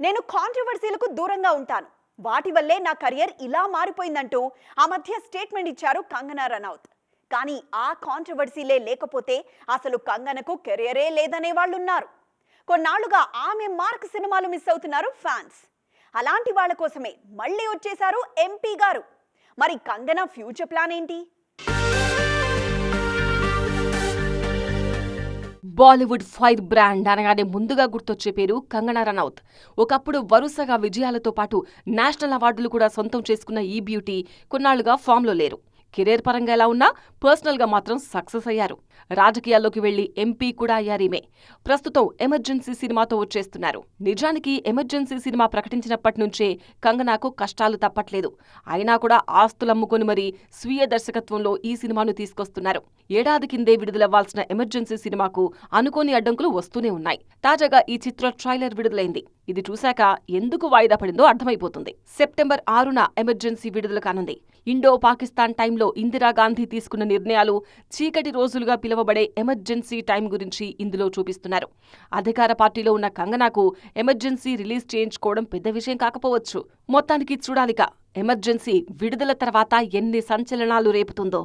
నేను కాంట్రవర్సీలకు దూరంగా ఉంటాను. వాటి వల్లే నా కెరియర్ ఇలా మారిపోయిందంటూ ఆ మధ్య స్టేట్మెంట్ ఇచ్చారు కంగనా రనౌత్. కానీ ఆ కాంట్రవర్సీలే లేకపోతే అసలు కంగనకు కెరియరే లేదనే వాళ్ళు ఉన్నారు కొన్నాళ్ళుగా ఆమె మార్క్ సినిమాలు మిస్ అవుతున్నారు ఫ్యాన్స్ అలాంటి వాళ్ళ కోసమే మళ్ళీ వచ్చేశారు ఎంపీ గారు. మరి కంగన ఫ్యూచర్ ప్లాన్ ఏంటి? బాలీవుడ్ ఫైర్ బ్రాండ్ అనగానే ముందుగా గుర్తొచ్చే పేరు కంగనా రనౌత్. ఒకప్పుడు వరుసగా విజయాలతో పాటు నేషనల్ అవార్డులు కూడా సొంతం చేసుకున్న ఈ బ్యూటీ కొన్నాళ్ళుగా ఫామ్లో లేరు. కెరీర్ పరంగా ఎలా ఉన్నా పర్సనల్గా మాత్రం సక్సెస్ అయ్యారు. రాజకీయాల్లోకి వెళ్ళి ఎంపీ కూడా అయ్యారీమే. ప్రస్తుతం ఎమర్జెన్సీ సినిమాతో వచ్చేస్తున్నారు. నిజానికి ఎమర్జెన్సీ సినిమా ప్రకటించినప్పటి నుంచే కంగనాకు కష్టాలు తప్పట్లేదు. అయినా కూడా ఆస్తులమ్ముకొని మరీ స్వీయ దర్శకత్వంలో ఈ సినిమాను తీసుకొస్తున్నారు. ఏడాది కిందే విడుదలవ్వాల్సిన ఎమర్జెన్సీ సినిమాకు అనుకోని అడ్డంకులు వస్తూనే ఉన్నాయి. తాజాగా ఈ చిత్ర ట్రైలర్ విడుదలైంది. ఇది చూశాక ఎందుకు వాయిదా పడిందో అర్థమైపోతుంది. సెప్టెంబర్ ఆరున ఎమర్జెన్సీ విడుదల కానుంది. ఇండో పాకిస్తాన్ టైంలో ఇందిరాగాంధీ తీసుకున్న నిర్ణయాలు చీకటి రోజులుగా పిలువబడే ఎమర్జెన్సీ టైం గురించి ఇందులో చూపిస్తున్నారు. అధికార పార్టీలో ఉన్న కంగనాకు ఎమర్జెన్సీ రిలీజ్ చేయించుకోవడం పెద్ద విషయం కాకపోవచ్చు. మొత్తానికి చూడాలిక ఎమర్జెన్సీ విడుదల తర్వాత ఎన్ని సంచలనాలు రేపుతుందో.